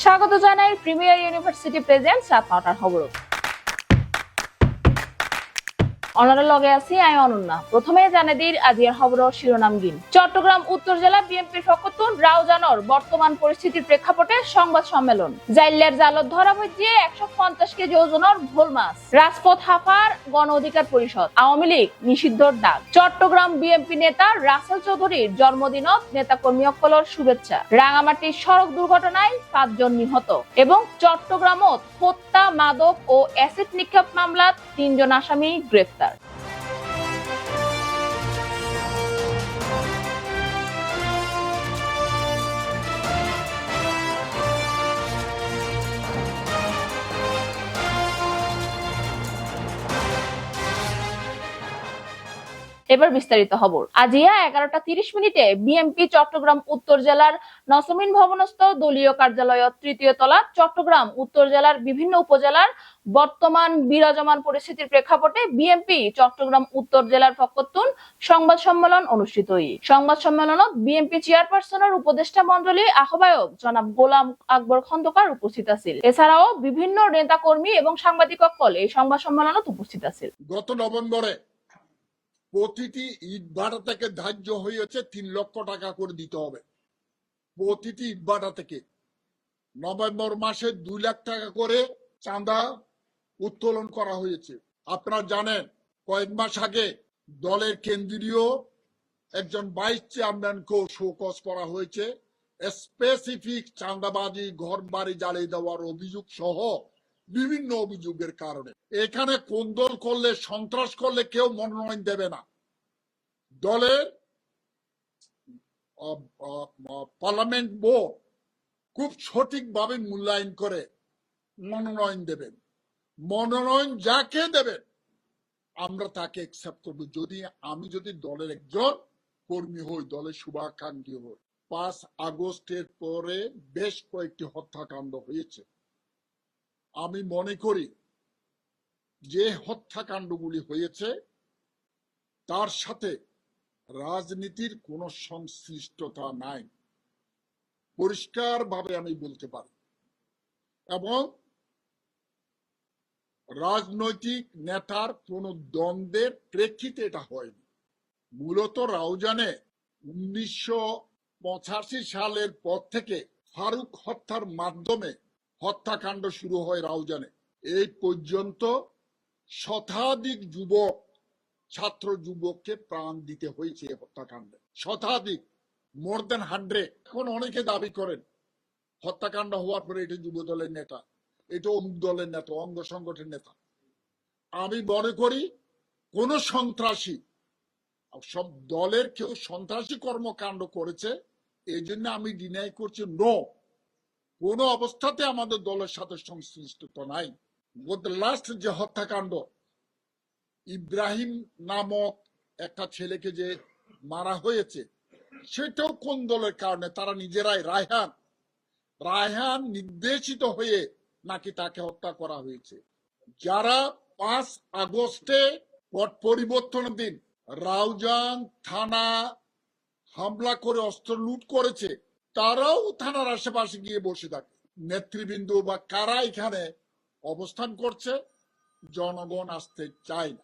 স্বাগত জানাই premier university present আপনার খবর অনারের লগে আছি, আমি অনন্যা। প্রথমে জানে দির আজিয়ার খবর শিরোনাম গিন চট্টগ্রাম উত্তর জেলা বিএনপির ফকতুন রাউজানর বর্তমান পরিস্থিতির প্রেক্ষাপটে সংবাদ সম্মেলন। জাইল্লের জালত ধরা হইছে একশো পঞ্চাশ কেজি ওজনের ভোল মাছ। রাজপথ হাফার গণ অধিকার পরিষদ, আওয়ামী লীগ নিষিদ্ধর ডাক। চট্টগ্রাম বিএনপি নেতা রাসেল চৌধুরীর জন্মদিনত নেতা কর্মী অকলর শুভেচ্ছা। রাঙামাটির সড়ক দুর্ঘটনায় পাঁচজন নিহত এবং চট্টগ্রামত হত্যা, মাদক ও অ্যাসিড নিক্ষেপ মামলাত তিনজন আসামি গ্রেফতার এবার বিস্তারিত খবর। আজিয়া এগারোটা তিরিশ মিনিটে বিএমপি চট্টগ্রাম উত্তর জেলার নসমিন ভবনস্থ দলীয় কার্যালয় তৃতীয় তলা চট্টগ্রাম উত্তর জেলার বিভিন্ন উপজেলার বর্তমান বিরাজমান পরিস্থিতির প্রেক্ষাপটে বিএমপি চট্টগ্রাম উত্তর জেলার পক্ষতুন সংবাদ সম্মেলন অনুষ্ঠিত সংবাদ সম্মেলনত বিএমপি চেয়ারপারসনের উপদেষ্টা মন্ডলী আহ্বায়ক জনাব গোলাম আকবর খন্দকার উপস্থিত আছিল। এছাড়াও বিভিন্ন নেতা কর্মী এবং সাংবাদিক সকল এই সংবাদ সম্মেলনত উপস্থিত আছিল। গত নভেম্বরে প্রতিটি ইট ভাড়া থেকে ধার্য হয়েছে তিন লক্ষ টাকা করে দিতে হবে। প্রতিটি ইট ভাড়া থেকে। নভেম্বর মাসে দুই লাখ টাকা করে চাঁদা উত্তোলন করা হয়েছে। আপনারা জানেন, কয়েক মাস আগে দলের কেন্দ্রীয় একজন ভাইস চেয়ারম্যানকেও শোকজ করা হয়েছে। স্পেসিফিক চাঁদাবাজি ঘর বাড়ি জ্বালিয়ে দেওয়ার অভিযোগ সহ বিভিন্ন অভিযোগের কারণে। এখানে কোন্দল করলে, সন্ত্রাস করলে কেউ মনোনয়ন দেবে না। দলের পার্লামেন্ট বোর্ড খুব সঠিকভাবে মূল্যায়ন করে মনোনয়ন দেবেন। মনোনয়ন যাকে দেবেন, আমরা তাকে একসেপ্ট করব। যদি আমি যদি দলের একজন কর্মী হই, দলের শুভাকাঙ্ক্ষী হই, পাঁচ আগস্টের পরে বেশ কয়েকটি হত্যাকাণ্ড হয়েছে। আমি মনে করি যে হত্যাকাণ্ডগুলি হয়েছে, তার সাথে রাজনীতির কোনো সংশ্লিষ্টতা নাই। পরিষ্কারভাবে আমি বলতে পারি। এবং রাজনৈতিক নেতার কোন দ্বন্দ্বের প্রেক্ষিতে এটা হয়নি। মূলত রাউজানে উনিশশো পঁচাশি সালের পর থেকে ফারুক হত্যার মাধ্যমে হত্যাকাণ্ড শুরু হয় রাউজানে। এই পর্যন্ত শতাধিক যুবক, ছাত্র যুবককে প্রাণ দিতে হয়েছে হত্যাকাণ্ডে। শতাধিক মোর দেন হান্ড্রেড এখন অনেকে দাবি করেন, হত্যাকাণ্ড হওয়ার পরে এটা যুব দলের নেতা, এটা অমুক দলের নেতা, অঙ্গ সংগঠনের নেতা। আমি মনে করি, কোন সন্ত্রাসী সব দলের কেউ সন্ত্রাসী কর্মকাণ্ড করেছে এই জন্য আমি ডিনাই করছি নো কোনো অবস্থাতে আমাদের দলের সাথে সংশ্লিষ্টতা নাই। লাস্ট যে হত্যাকাণ্ড, ইব্রাহিম নামক একটা ছেলেকে যে মারা হয়েছে, সেটাও কোন দলের কারণে? তারা নিজেরাই রায়হান। রায়হান নির্দেশিত হয়ে নাকি তাকে হত্যা করা হয়েছে। যারা পাঁচ আগস্টে পট পরিবর্তনের দিন রাউজান থানা হামলা করে অস্ত্র লুট করেছে তারাও থানার আশেপাশে গিয়ে বসে থাকে। নেতৃবৃন্দ বা কারা এখানে অবস্থান করছে জনগণ আসতে চায় না।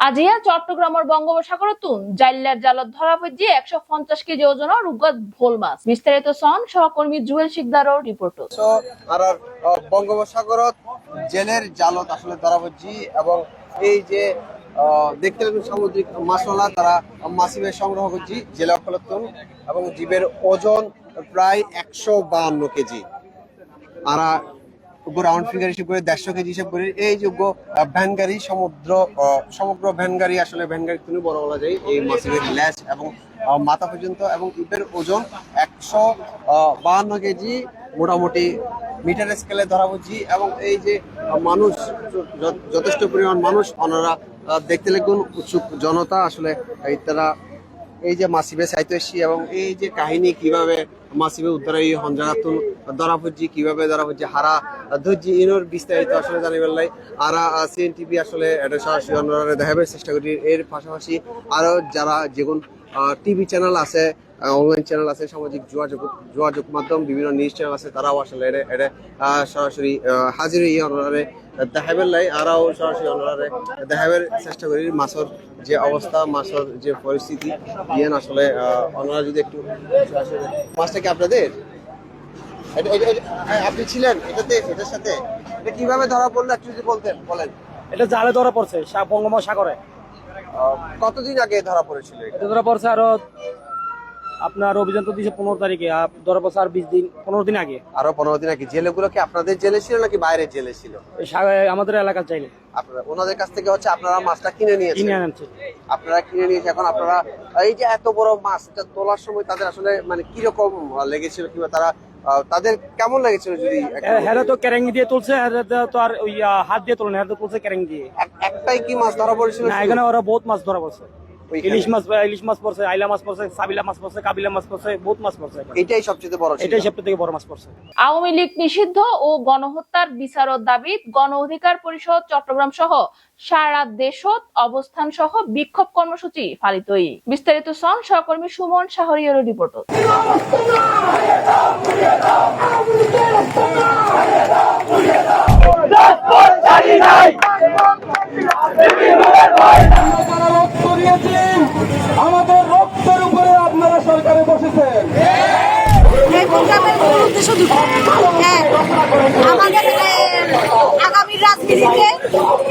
আজিয়া চট্টগ্রামের বঙ্গোপসাগর তুন জাইল্লার জালত ধরা পড়ছে একশো পঞ্চাশ কেজি ওজনের রুগত ভোল মাছ। বিস্তারিত সন সহকর্মী জুয়েল শিকদারও রিপোর্ট। আর বঙ্গোপসাগরত জেলের জালত আসলে ধরা পড়ছি এবং এই যে আহ, দেখতে লাগুন সামুদ্রিক মাছলা তারা মাছিবে সংগ্রহ করছি জেলা ফলতুন এবং জীবের ওজন প্রায় একশো বাহান্ন কেজি। আর রাউন্ড ফিগার হিসেবে করে দেড়শো কেজি হিসেবে করে। এই যোগ্য ভ্যান গাড়ি সমুদ্র সমগ্র ভ্যান গাড়ি আসলে ভ্যান গাড়ি তুমি বড় বলা যায়, এই মাছের ল্যাচ এবং মাথা পর্যন্ত এবং ইটের ওজন একশো বাহান্ন কেজি, মোটামুটি মিটার স্কেলে ধরা বুঝি এবং এই যে মানুষ যথেষ্ট পরিমাণ মানুষ, ওনারা দেখতে লাগুন উৎসুক জনতা, আসলে তারা, এই যে মাসিবে সাইতোশি এবং এই যে কাহিনী কীভাবে মাসিবে উদ্ধার এই হঞ্জাগাতুন ধরা পড়ছি, কীভাবে ধরা পড়ছি, হারা ধরছি ইনোর বিস্তারিত আসলে জানিবার লাই আর সিএন টিভি আসলে এটা সরাসরি অন্যরা দেখাবার চেষ্টা করি। এর পাশাপাশি আরও যারা যেগুন টিভি চ্যানেল আছে অনলাইন চ্যানেল আছে সামাজিক যোগাযোগ যোগাযোগ মাধ্যম বিভিন্ন নিউজ চ্যানেল আছে তারাও আসলে এটা এটা সরাসরি হাজির ইয়ে অনারে দেখাবেন লাই আরাও সরাসরি অনারে দেখাবের চেষ্টা করি। মাছর যে অবস্থা মাছর যে পরিস্থিতি ইয়েন আসলে ওনারা যদি একটু মাছটা কি আপনাদের? হ্যাঁ, আপনি ছিলেন এটাতে এটার সাথে। এটা কীভাবে ধরা পড়ল একটু যদি বলতেন বলেন। এটা জালে ধরা পড়ছে সা- বঙ্গোপসাগরে। কতদিন আগে ধরা পড়েছিল? এটা ধরা পড়ছে আরও আপনার অভিযান তো দিয়েছে পনেরো তারিখে ধরা পড়ছে আর বিশ দিন পনেরো দিন আগে। আরও পনেরো দিন আগে। জেলেগুলো কি আপনাদের জেলে ছিল নাকি বাইরের জেলে ছিল? আমাদের এলাকার চাইলে আপনারা ওনাদের কাছ থেকে হচ্ছে আপনারা মাছটা কিনে নিয়েছেন? কিনে আনছে। আপনারা কিনে এখন আপনারা এই যে এত বড় মাছ এটা তোলার সময় তাদের আসলে মানে কীরকম লেগেছিল কিংবা তারা তাদের কেমন লেগেছিল যদি একটু হ্যাঁ তো ক্যারেং দিয়ে তুলছে হেরা তো আর ওই হাত দিয়ে তুলে না হেরা তো তুলছে ক্যারেং দিয়ে। এক- একটাই কি মাছ ধরা পড়েছিল না এখানে ওরা বহুত মাছ ধরা পড়ছে? ইলিশ মাছ ইলিশ মাছ পড়ছে আইলা মাছ পড়ছে সাবিলা মাছ পড়ছে কাবিলা মাছ পড়ছে বহুত মাছ পড়ছে। এটাই সবচেয়ে বড় এটাই থেকে বড় মাছ পড়ছে আওয়ামী লীগ নিষিদ্ধ ও গণহত্যার বিচারত দাবিত গণ অধিকার পরিষদ চট্টগ্রাম সহ সারা দেশত অবস্থান সহ বিক্ষোভ কর্মসূচি পালিতই বিস্তারিত সন সহকর্মী সুমন শাহরিয়ার রিপোর্ট আমাদের রক্তের উপরে আপনারা সরকারে বসেছেন উদ্দেশ্য দুটো আমাদের আগামী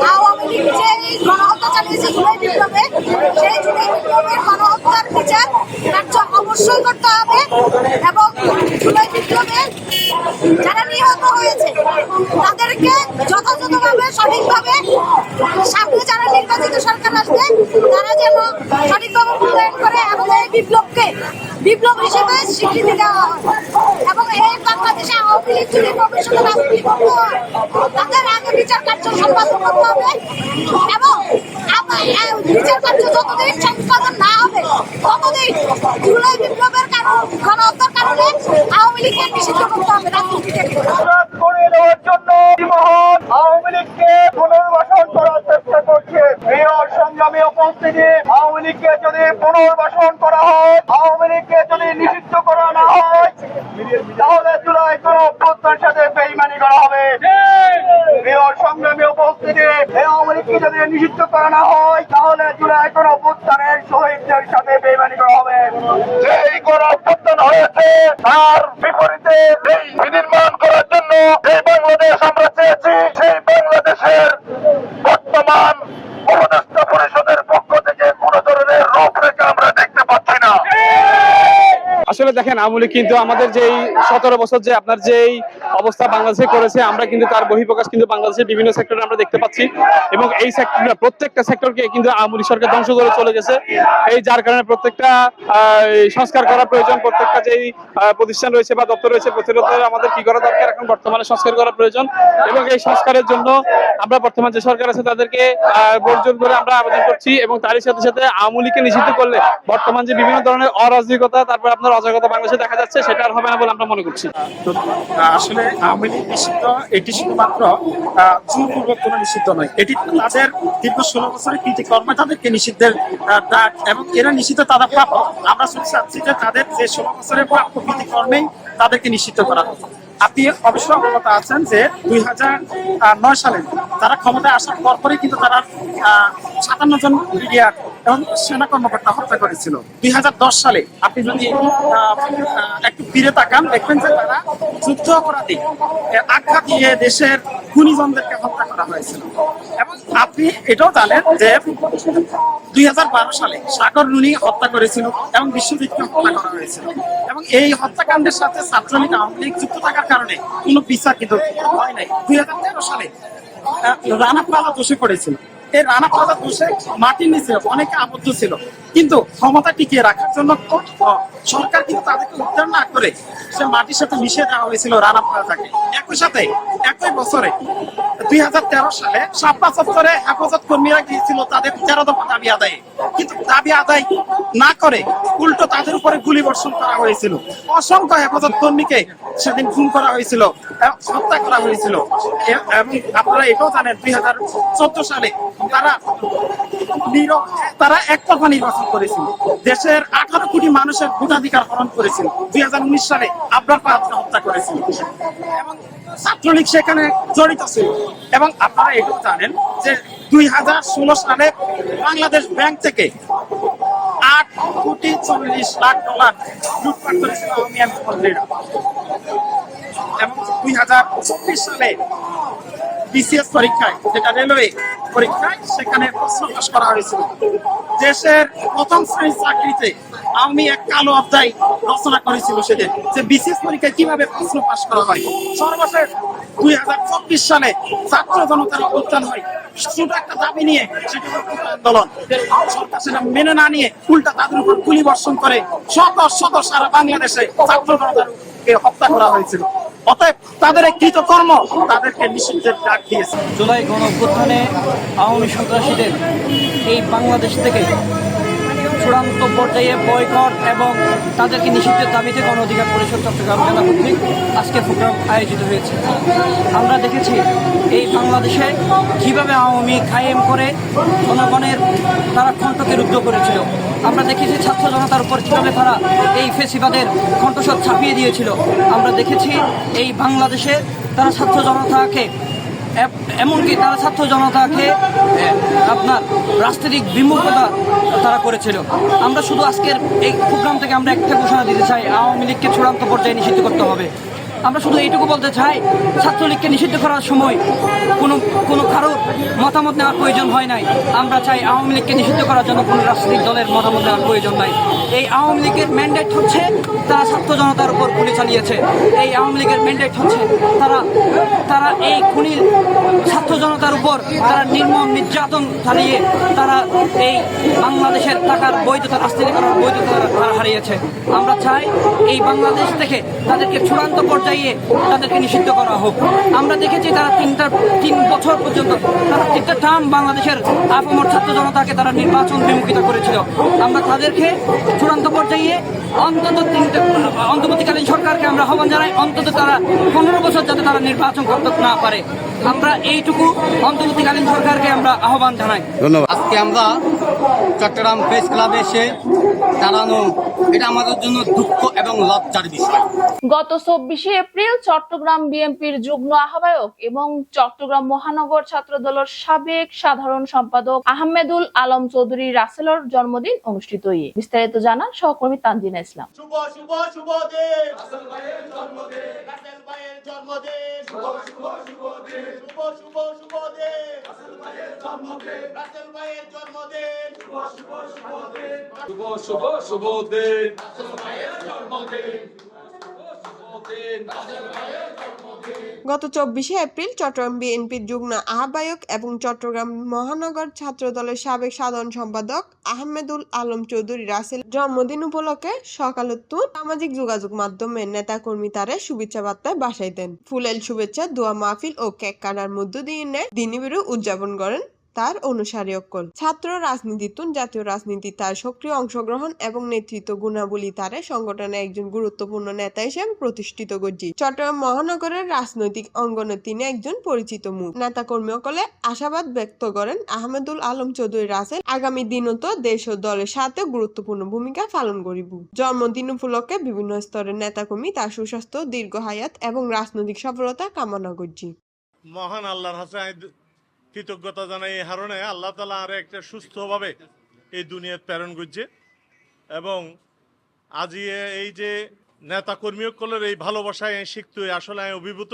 আওয়ামী যে গণহত্যা চালিয়েছে জুলাই সেই জুলাই গণহত্যার বিচার কার্য অবশ্যই করতে হবে এবং জুলাই বিপ্লবে আসবে, তারা যেন সঠিকভাবে মূল্যায়ন করে এবং এই বিপ্লবকে বিপ্লব হিসেবে স্বীকৃতি দেওয়া হয়। এবং এই বাংলাদেশে আওয়ামী লীগ যদি ভবিষ্যতে রাজনীতি করতে হয়, তাদের আগে বিচার কার্য সম্পাদন করতে হবে এবং বিচার কার্য যতদিন সম্পাদন না হবে, ততদিন জুলাই বিপ্লবের কারণ, গণহত্যার কারণে আওয়ামী লীগকে নিষিদ্ধ করতে হবে রাজনীতি থেকে প্রতিবাদ করে দেওয়ার জন্য মহল আওয়ামী লীগকে পুনর্বাসন করার চেষ্টা করছে প্রিয় সংগ্রামী উপস্থিতি আওয়ামী লীগকে যদি পুনর্বাসন করা হয়। আওয়ামী লীগকে যদি নিষিদ্ধ করা না হয়, তাহলে জুলাই কোন অভ্যুত্থানের সাথে বেইমানি করা হবে। সংগ্রামী উপস্থিতি আওয়ামী লীগকে যদি নিষিদ্ধ করা না হয়, তাহলে জুলাই কোন শহীদদের সাথে বেইমানি করা হবে। তার বিপরীতে করার জন্য বর্তমান আসলে দেখেন আমলি কিন্তু আমাদের যেই সতেরো বছর যে আপনার যেই অবস্থা বাংলাদেশে করেছে, আমরা কিন্তু তার বহিঃপ্রকাশ কিন্তু বাংলাদেশের বিভিন্ন সেক্টরে আমরা দেখতে পাচ্ছি। এবং এই সেক্টর প্রত্যেকটা সেক্টরকে কিন্তু আওয়ামী সরকার ধ্বংস করে চলে গেছে। এই যার কারণে প্রত্যেকটা সংস্কার করা প্রয়োজন, প্রত্যেকটা যেই প্রতিষ্ঠান রয়েছে বা দপ্তর রয়েছে প্রতিরোধ আমাদের কি করা দরকার? এখন বর্তমানে সংস্কার করা প্রয়োজন। এবং এই সংস্কারের জন্য আমরা বর্তমান যে সরকার আছে, তাদেরকে বর্জন করে আমরা আবেদন করছি এবং তারই সাথে সাথে আওয়ামী নিষিদ্ধ করলে বর্তমান যে বিভিন্ন ধরনের অরাজকতা তারপর আপনার অজাগতা বাংলাদেশে দেখা যাচ্ছে, সেটা আর হবে না বলে আমরা মনে করছি। আসলে আওয়ামী নিষিদ্ধ, এটি শুধুমাত্র জোরপূর্বক নিষিদ্ধ নয়। এটি তাদের দীর্ঘ ষোলো বছরের তাদেরকে নিষিদ্ধের ডাক এবং এরা নিষিদ্ধ তাদের প্রাপ্য। আমরা শুনতে চাচ্ছি যে তাদের যে ষোলো বছরের প্রাপ্য কৃতিকর্মেই তাদেরকে নিষিদ্ধ করা আপনি অবশ্য অবগত আছেন যে দুই হাজার নয় সালে তারা ক্ষমতায় আসার পরপরই কিন্তু তারা সাতান্ন জন ব্রিগেডিয়ার সেনা কর্মকর্তা হত্যা করেছিল। দুই হাজার দশ সালে আপনি যদি একটু ফিরে তাকান, দেখবেন যে তারা যুদ্ধ অপরাধী আখ্যা দিয়ে দেশের খুনিজনদেরকে হত্যা করা হয়েছিল। এবং আপনি এটাও জানেন যে দুই হাজার বারো সালে সাগর রুনি হত্যা করেছিল এবং বিশ্বজিৎকে হত্যা করা হয়েছিল। এবং এই হত্যাকাণ্ডের সাথে ছাত্রলীগ, আওয়ামী লীগ যুক্ত থাকার কারণে কোনো বিচার কিন্তু হয় নাই। দুই হাজার তেরো সালে রানা প্লাজা দোষে পড়েছিল। এই রানা প্লাজা দোষে মাটির নিচে অনেকে আবদ্ধ ছিল। কিন্তু ক্ষমতা টিকিয়ে রাখার জন্য সরকার কিন্তু তাদেরকে উদ্ধার না করে সে মাটির সাথে মিশিয়ে দেওয়া হয়েছিল, রানা প্লাজাকে একই সাথে, একই বছরে, দুই হাজার তেরো সালে শাপলা চত্বরে হেফাজত কর্মীরা গিয়েছিল তাদের তেরো দফা দাবি আদায়ে। কিন্তু দাবি আদায় না করে উল্টো তাদের উপরে গুলি বর্ষণ করা হয়েছিল। অসংখ্য হেফাজত কর্মীকে সেদিন খুন করা হয়েছিল, হত্যা করা হয়েছিল। এবং আপনারা এটাও জানেন, দুই হাজার চোদ্দ সালে তারা তারা একতরফা নির্বাচন করেছিল। দেশের আঠারো কোটি মানুষের ভোটাধিকার হরণ করেছিল। দুই হাজার উনিশ সালে আবরার পাত্র হত্যা করেছিল। এবং ছাত্রলীগ সেখানে জড়িত ছিল। এবং আপনারা এটাও জানেন যে দুই হাজার ষোলো সালে বাংলাদেশ ব্যাংক থেকে আট কোটি চল্লিশ লাখ ডলার লুটপাট করেছিল আওয়ামী এবং দুই হাজার চব্বিশ সালে বিসিএস পরীক্ষায়, যেটা রেলওয়ে পরীক্ষায়, সেখানে প্রশ্ন ফাঁস করা হয়েছিল। দেশের প্রথম শ্রেণির চাকরিতে আমি এক কালো অধ্যায় রচনা করেছিল সেদিন। যে বিসিএস পরীক্ষায় কীভাবে প্রশ্ন পাশ করা হয়? সর্বশেষ দুই হাজার চব্বিশ সালে ছাত্র জনতার অভ্যুত্থান হয়। ছোট একটা দাবি নিয়ে আন্দোলন। সরকার সেটা মেনে না নিয়ে উল্টা তাদের উপর গুলি বর্ষণ করে শত শত সারা বাংলাদেশে ছাত্র জনতাকে হত্যা করা হয়েছিল। অতএব তাদের কৃত কর্ম তাদেরকে নিষিদ্ধের ডাক দিয়েছে। জুলাই গণ আওয়ামী সন্ত্রাসীদের এই বাংলাদেশ থেকে চূড়ান্ত পর্যায়ে বয়কট এবং তাদেরকে নিষিদ্ধের দাবিতে গণ অধিকার পরিষদ চট্টগ্রাম জেলা কর্তৃক আজকে প্রোগ্রাম আয়োজিত হয়েছে। আমরা দেখেছি এই বাংলাদেশে কীভাবে আওয়ামী কায়েম করে জনগণের তারা কণ্ঠকে রুদ্ধ করেছিল। আমরা দেখেছি ছাত্র জনতার উপর কীভাবে তারা এই ফেসিবাদের কণ্ঠস্বর ছাপিয়ে দিয়েছিল। আমরা দেখেছি এই বাংলাদেশে তারা ছাত্র জনতাকে এমনকি তারা ছাত্র জনতাকে আপনার রাজনৈতিক বিমুখতা তারা করেছিল। আমরা শুধু আজকের এই প্রোগ্রাম থেকে আমরা একটা ঘোষণা দিতে চাই, আওয়ামী লীগকে চূড়ান্ত পর্যায়ে নিষিদ্ধ করতে হবে। আমরা শুধু এইটুকু বলতে চাই, ছাত্রলীগকে নিষিদ্ধ করার সময় কোনো কোনো কারোর মতামত নেওয়ার প্রয়োজন হয় নাই। আমরা চাই আওয়ামী লীগকে নিষিদ্ধ করার জন্য কোনো রাজনৈতিক দলের মতামত নেওয়ার প্রয়োজন নাই। এই আওয়ামী লীগের ম্যান্ডেট হচ্ছে, তারা ছাত্র জনতার উপর গুলি চালিয়েছে। এই আওয়ামী লীগের ম্যান্ডেট হচ্ছে, তারা তারা এই খুনির ছাত্র জনতার উপর তারা নির্মম নির্যাতন চালিয়ে তারা এই বাংলাদেশের টাকার বৈধতা রাজনীতি করার বৈধতা তারা হারিয়েছে। আমরা চাই এই বাংলাদেশ থেকে তাদেরকে চূড়ান্ত পর্যায়ে তাদেরকে নিষিদ্ধ করা হোক। আমরা দেখেছি তারা তিনটা তিন বছর পর্যন্ত তারা তিনটা টার্ম বাংলাদেশের আপামর ছাত্র জনতাকে তারা নির্বাচন বিমুখিত করেছিল। আমরা তাদেরকে চূড়ান্ত পর্যায়ে অন্তত তিনটা অন্তর্বর্তীকালীন সরকারকে আমরা আহ্বান জানাই অন্তত তারা পনেরো বছর যাতে তারা নির্বাচন করতে না পারে। আমরা এইটুকু অন্তর্বর্তীকালীন সরকারকে আমরা আহ্বান জানাই। ধন্যবাদ। আজকে আমরা চট্টগ্রাম প্রেস ক্লাবে এসে দাঁড়ানো এটা আমাদের জন্য দুঃখ এবং লজ্জার বিষয়। গত চব্বিশে এপ্রিল চট্টগ্রাম বিএনপির যুগ্ম আহ্বায়ক এবং চট্টগ্রাম মহানগর ছাত্র দলের সাবেক সাধারণ সম্পাদক আহমেদুল আলম চৌধুরী রাসেলর জন্মদিন অনুষ্ঠিত হয়ে বিস্তারিত জানান সহকর্মী তানজিনা ইসলাম। শুভ শুভ শুভ দিন রাসেল ভাইয়ের জন্মদিন। রাসেল ভাইয়ের জন্মদিন। শুভ শুভ শুভ দিন। শুভ শুভ শুভ দেশ রাসেল ভাইয়ের জন্মদিন রাসেল ভাইয়ের জন্মদিন শুভ শুভ শুভ দেশ শুভ শুভ শুভ দেশ রাসেল ভাইয়ের জন্মদিন গত চব্বিশে এপ্রিল চট্টগ্রাম বিএনপির যুগ্ম আহ্বায়ক এবং চট্টগ্রাম মহানগর ছাত্র দলের সাবেক সাধারণ সম্পাদক আহমেদুল আলম চৌধুরী রাসেল জন্মদিন উপলক্ষে সকালত্তু সামাজিক যোগাযোগ মাধ্যমের নেতাকর্মী তারে শুভেচ্ছা বার্তায় বাসায় দেন। ফুলেল শুভেচ্ছা, দোয়া মাহফিল ও কেক কাটার মধ্য দিয়ে দিনীবিরু উদযাপন করেন তার অনুসারী অকল ছাত্র রাজনীতিতুন জাতীয় রাজনীতি তার সক্রিয় অংশগ্রহণ এবং নেতৃত্ব গুণাবলী তারে সংগঠনে একজন গুরুত্বপূর্ণ নেতা হিসেবে প্রতিষ্ঠিত করছি। চট্টগ্রাম মহানগরের রাজনৈতিক অঙ্গনে তিনি একজন পরিচিত মুখ। নেতা কর্মী সকলে আশাবাদ ব্যক্ত করেন আহমেদুল আলম চৌধুরী রাসেল আগামী দিনত দেশ ও দলের সাথে গুরুত্বপূর্ণ ভূমিকা পালন করিব। জন্মদিন উপলক্ষে বিভিন্ন স্তরের নেতাকর্মী তার সুস্বাস্থ্য, দীর্ঘ হায়াত এবং রাজনৈতিক সফলতা কামনা করছি। মহান আল্লাহর আমি কৃতজ্ঞতা জানাই এই হারণে আল্লাহ তালা আর একটা সুস্থভাবে এই দুনিয়ার প্রেরণ করছে। এবং আজি এই যে নেতা কর্মীসকলের এই ভালোবাসায় শিখতে আসলে আমি অভিভূত।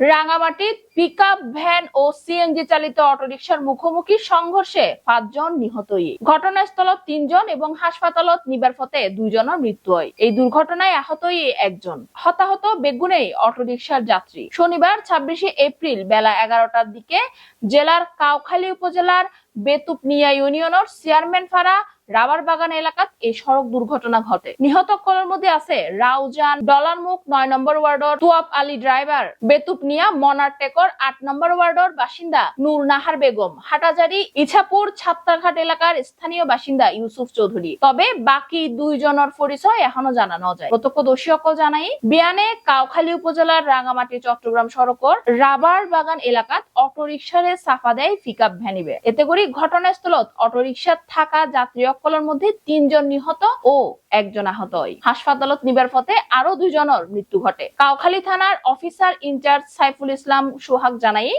রাঙামাটির পিকআপ ভ্যান ও সিএনজি চালিত অটোরিকশার মুখোমুখি সংঘর্ষে পাঁচজন নিহত ঘটনাস্থলত তিনজন এবং হাসপাতালত নিবার পথে দুইজনের মৃত্যু হয় এই দুর্ঘটনায় আহত একজন। হতাহত বেগুনেই অটোরিকশার যাত্রী। শনিবার ছাব্বিশে এপ্রিল বেলা এগারোটার দিকে জেলার কাউখালী উপজেলার বেতুপনিয়া ইউনিয়নের চেয়ারম্যান ফাড়া রাবার বাগান এলাকাত এই সড়ক দুর্ঘটনা ঘটে। নিহত সকলের মধ্যে আছে রাউজান ডলারমুখ, নয় নম্বর ওয়ার্ডর তুয়াব আলী ড্রাইভার বেতুপনিয়া মনার টেকর, আট নম্বর ওয়ার্ডর বাসিন্দা নূর নাহার বেগম, হাটাজারি, ইছাপুর ছাত্রাঘাট এলাকার স্থানীয় বাসিন্দা ইউসুফ চৌধুরী। তবে বাকি দুইজনের পরিচয় এখনও জানানো যায়। প্রত্যক্ষদর্শী সকল জানাই, বিয়ানে কাউখালী উপজেলার রাঙামাটি চট্টগ্রাম সড়কর রাবার বাগান এলাকাত অটোরিকশারে সাফা দেয় পিকআপ ভ্যানিবে। এতে করে ঘটনাস্থলত অটোরিকশা থাকা যাত্রী সকলের মধ্যে তিনজন নিহত ও একজন আহত। হয় হাসপাতালত নিবার পথে আরও দুজনের মৃত্যু ঘটে। কাউখালী থানার officer in charge Saiful Islam Sohag জানাই,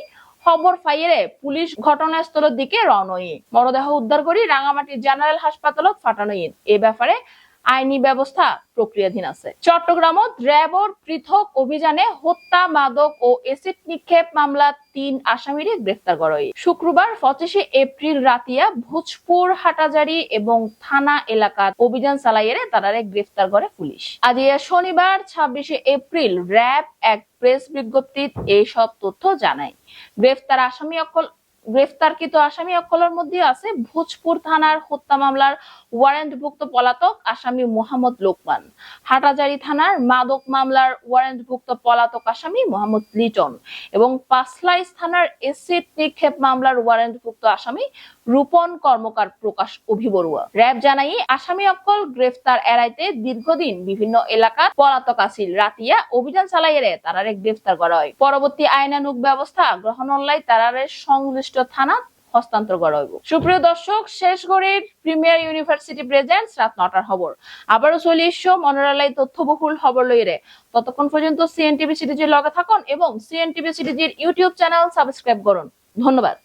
খবর পাইয়ে পুলিশ ঘটনাস্থলের দিকে রওনই মরদেহ উদ্ধার করি রাঙামাটি জেনারেল হাসপাতালত ফাটানোই এ ব্যাপারে আইনি ব্যবস্থা প্রক্রিয়াধীন আছে। চট্টগ্রামত র্যাবর পৃথক অভিযানে হত্যা, মাদক ও এসিড নিক্ষেপ মামলা তিন আসামিরে গ্রেফতার করা শুক্রবার পঁচিশে এপ্রিল রাতিয়া ভোজপুর, হাটাজারি এবং থানা এলাকার অভিযান চালাইয়ে তারারে গ্রেফতার করে পুলিশ। আজ শনিবার ছাব্বিশে এপ্রিল র্যাব এক প্রেস বিজ্ঞপ্তিত এইসব তথ্য জানায়। গ্রেফতার আসামি অকল গ্রেফতারকৃত আসামি অকলের মধ্যে আছে ভোজপুর থানার হত্যা মামলার ওয়ারেন্টভুক্ত পলাতক আসামি মোহাম্মদ লোকমান। হাটাজারি থানার মাদক মামলার ওয়ারেন্টভুক্ত পলাতক আসামি মোহাম্মদ লিটন এবং পাঁচলাইশ থানার এসিড নিক্ষেপ মামলার ওয়ারেন্টভুক্ত আসামি রূপন কর্মকার প্রকাশ অভিবরুয়া। র্যাব জানাই আসামি অকল গ্রেফতার এড়াইতে দীর্ঘদিন বিভিন্ন এলাকার পলাতক আছিল রাতিয়া অভিযান চালাইয়ে তারারে গ্রেফতার করা হয়। পরবর্তী আইনানুগ ব্যবস্থা গ্রহণ লাই তারারে সংশ্লিষ্ট থানা হস্তান্তর করা হইব। সুপ্রিয় দর্শক শেষ করে প্রিমিয়ার ইউনিভার্সিটি প্রেজেন্টস রাত নটার খবর। আবারও চলে এসো মনোরালাই তথ্যবহুল খবর লইরে ততক্ষণ পর্যন্ত সিএনটিভি সিটিজির লগে থাকুন এবং সিএনটিভি সিটিজির ইউটিউব চ্যানেল সাবস্ক্রাইব করুন। ধন্যবাদ।